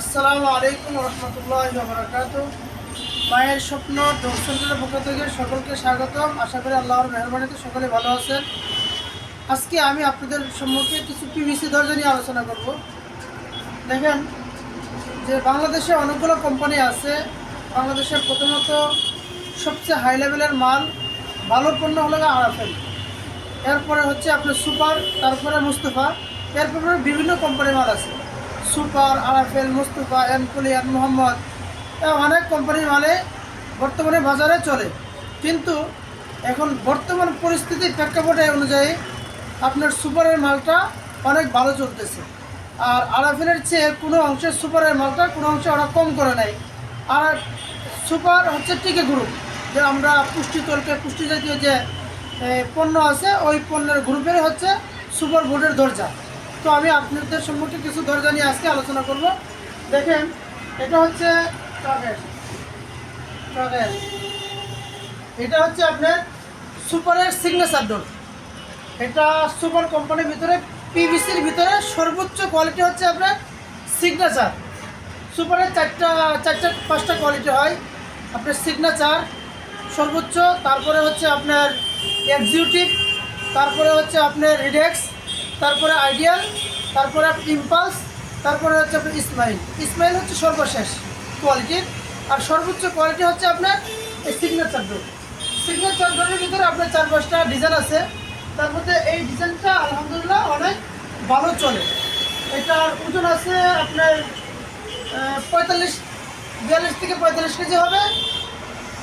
আসসালামু আলাইকুম রহমতুল্লাহ বারাকাত মায়ের স্বপ্ন সেন্টারের পক্ষ থেকে সকলকে স্বাগতম। আশা করি আল্লাহর মেহরবানিতে সকলে ভালো আছেন। আজকে আমি আপনাদের সম্মুখে কিছু পিভিসি দরজা নিয়ে আলোচনা করব। দেখেন যে বাংলাদেশে অনেকগুলো কোম্পানি আছে। বাংলাদেশে প্রথমত সবচেয়ে হাই লেভেলের মাল ভালো পণ্য হলো আরাফেল। এরপরে হচ্ছে আপনার সুপার, তারপরে মুস্তফা। এরপরে বিভিন্ন কোম্পানির মাল আছে। সুপার আরাফেল মুস্তফা এনকুলি এন মোহাম্মদ। অনেক কোম্পানির মালে বর্তমানে বাজারে চলে। কিন্তু এখন বর্তমান পরিস্থিতির প্রেক্ষাপটে অনুযায়ী আপনার সুপারের মালটা অনেক ভালো চলতেছে। আর আরাফেলের চেয়ে কোনো অংশে সুপারের মালটা কোনো অংশে ওরা কম করে নেয় আর সুপার হচ্ছে টিকে গ্রুপ যে আমরা পুষ্টি তরকে পুষ্টি জাতীয় যে পণ্য আছে, ওই পণ্যের গ্রুপের হচ্ছে সুপার বোর্ডের দরজা। তো আমি আপনাদের সম্মুখে কিছু দরজা নিয়ে আজকে আলোচনা করব। দেখেন, এটা হচ্ছে এটা হচ্ছে আপনার সুপারের সিগনেচার ডোর এটা সুপার কোম্পানির ভিতরে, পিভিসির ভিতরে সর্বোচ্চ কোয়ালিটি হচ্ছে আপনার সিগনেচার সুপারের চারটা চারটা, পাঁচটা কোয়ালিটি হয়। আপনার সিগনেচার সর্বোচ্চ, তারপরে হচ্ছে আপনার এক্সিকিউটিভ তারপরে হচ্ছে আপনার রিডেক্স তারপরে আইডিয়াল, তারপরে ইম্পালস, তারপরে হচ্ছে আপনার ইসমাইল ইসমাইল হচ্ছে সর্বশেষ কোয়ালিটির আর সর্বোচ্চ কোয়ালিটি হচ্ছে আপনার এই সিগনেচার ডোর সিগনেচার ডোরের ভিতরে আপনার চার পাঁচটা ডিজাইন আছে। তার মধ্যে এই ডিজাইনটা আলহামদুলিল্লাহ অনেক ভালো চলে। এটার ওজন আছে আপনার পঁয়তাল্লিশ, বিয়াল্লিশ থেকে পঁয়তাল্লিশ কেজি হবে।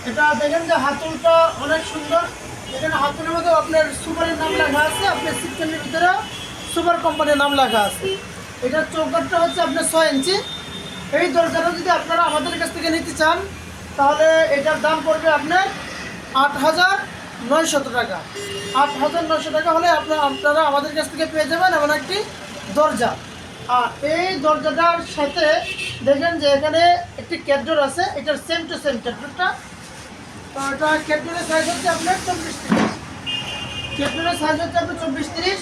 এটা দেখেন যে হাতুলটা অনেক সুন্দর। এখানে হাতুলের মধ্যে আপনার সুপারের নাম লেখা আছে। আপনার সিস্টেমের ভিতরে সুপার কোম্পানির নাম লেখা আছে। এটার চৌকাটটা হচ্ছে আপনার ছয় ইঞ্চি। এই দরজাটা যদি আপনারা আমাদের কাছ থেকে নিতে চান, তাহলে এটার দাম পড়বে আপনার আট হাজার নয়শত টাকা। আট হাজার নয়শো টাকা হলে আপনার আপনারা আমাদের কাছ থেকে পেয়ে যাবেন এমন একটি দরজা। আর এই দরজাটার সাথে দেখেন যে এখানে একটি ক্যাডোর আছে, এটার সেম টু সেম ক্যাডরটা তো এটা ক্যাডরের সাইজ হচ্ছে আপনার চব্বিশ তিরিশ। ক্যাডরের সাইজ হচ্ছে আপনার চব্বিশ তিরিশ।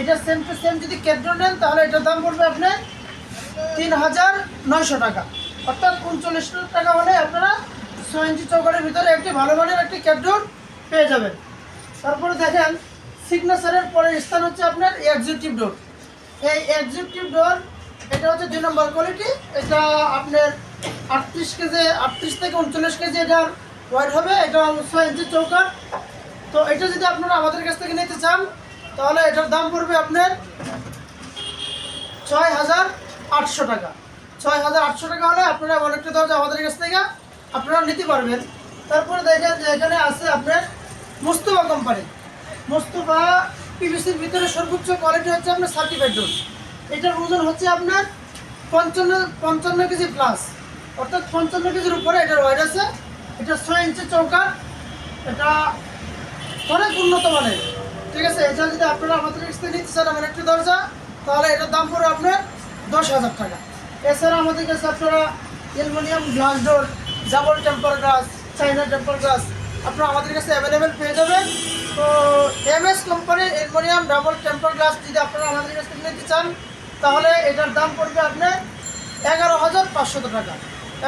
এটা সেম টু সেম যদি ক্যাডর নেন, তাহলে এটার দাম পড়বে আপনার তিন হাজার নয়শো টাকা। অর্থাৎ উনচল্লিশ টাকা হলে আপনারা ছয় ইঞ্চি ভিতরে একটি ভালো মানের একটি ক্যাডর পেয়ে যাবেন। তারপরে দেখেন সিগনেচারের পরের স্থান হচ্ছে আপনার এক্সিকিউটিভ ডোর এই এক্সিকিউটিভ ডোর এটা হচ্ছে দুই নম্বর কোয়ালিটি এটা আপনার আটত্রিশ কেজি, আটত্রিশ থেকে উনচল্লিশ কেজি এটার ওয়াইড হবে, এটা ছয় ইঞ্চি চৌকার তো এটা যদি আপনারা আমাদের কাছ থেকে নিতে চান তাহলে এটার দাম পড়বে আপনার ছয় হাজার আটশো টাকা। ছয় হাজার আটশো টাকা হলে আপনারা অনেকটা দরজা আমাদের কাছ থেকে আপনারা নিতে পারবেন। তারপরে দেখেন যে এখানে আছে আপনার মুস্তফা কোম্পানি। মুস্তফা পিভিসির ভিতরে সর্বোচ্চ কোয়ালিটি হচ্ছে আপনার সার্টিফাইড ডোর এটার ওজন হচ্ছে আপনার পঞ্চান্ন পঞ্চান্ন কেজি প্লাস অর্থাৎ পঞ্চান্ন কেজির উপরে এটার ওয়েট আছে। এটা ছয় ইঞ্চি চৌকার। এটা অনেক উন্নত মানের। ঠিক আছে এটা যদি আপনারা আমাদের কাছ থেকে নিতে চান, আমার একটি দরজা, তাহলে এটার দাম পড়বে আপনার দশ হাজার টাকা। এছাড়া আমাদের কাছে আপনারা aluminium, glass door double temper glass China temper glass আপনারা আমাদের কাছে অ্যাভেলেবেল পেয়ে যাবেন। তো এম এস কোম্পানির অ্যালুমিনিয়াম, ডাবল টেম্পার গ্লাস যদি আপনারা আমাদের কাছ থেকে নিতে চান, তাহলে এটার দাম পড়বে আপনার এগারো হাজার পাঁচশত টাকা।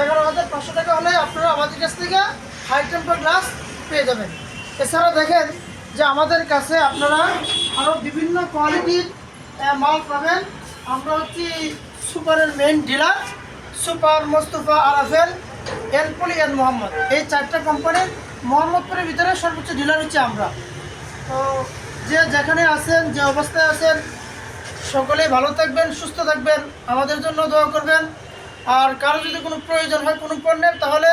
এগারো হাজার পাঁচশো টাকা হলে আপনারা আমাদের কাছ থেকে হাই টেম্পার গ্লাস পেয়ে যাবেন। এছাড়া দেখেন যে আমাদের কাছে আপনারা আরও বিভিন্ন কোয়ালিটির মাল পাবেন। আমরা হচ্ছি সুপারের মেইন ডিলার সুপার মোস্তফা আরাফেল এনপলি এন মোহাম্মদ। এই চারটা কোম্পানির মোহাম্মদপুরের ভিতরে সর্বোচ্চ ডিলার হচ্ছে আমরা। তো যে যেখানে আছেন, যে অবস্থায় আছেন, সকলেই ভালো থাকবেন, সুস্থ থাকবেন। আমাদের জন্য দোয়া করবেন। আর কারও যদি কোনো প্রয়োজন হয়, কোনো পণ্যের তাহলে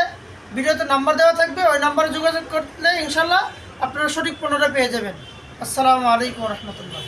ভিডিওতে নাম্বার দেওয়া থাকবে। ওই নাম্বারে যোগাযোগ করলে ইনশাল্লাহ আপনারা সঠিক পণ্যটা পেয়ে যাবেন। আসসালামু আলাইকুম রহমতুল্লাহ।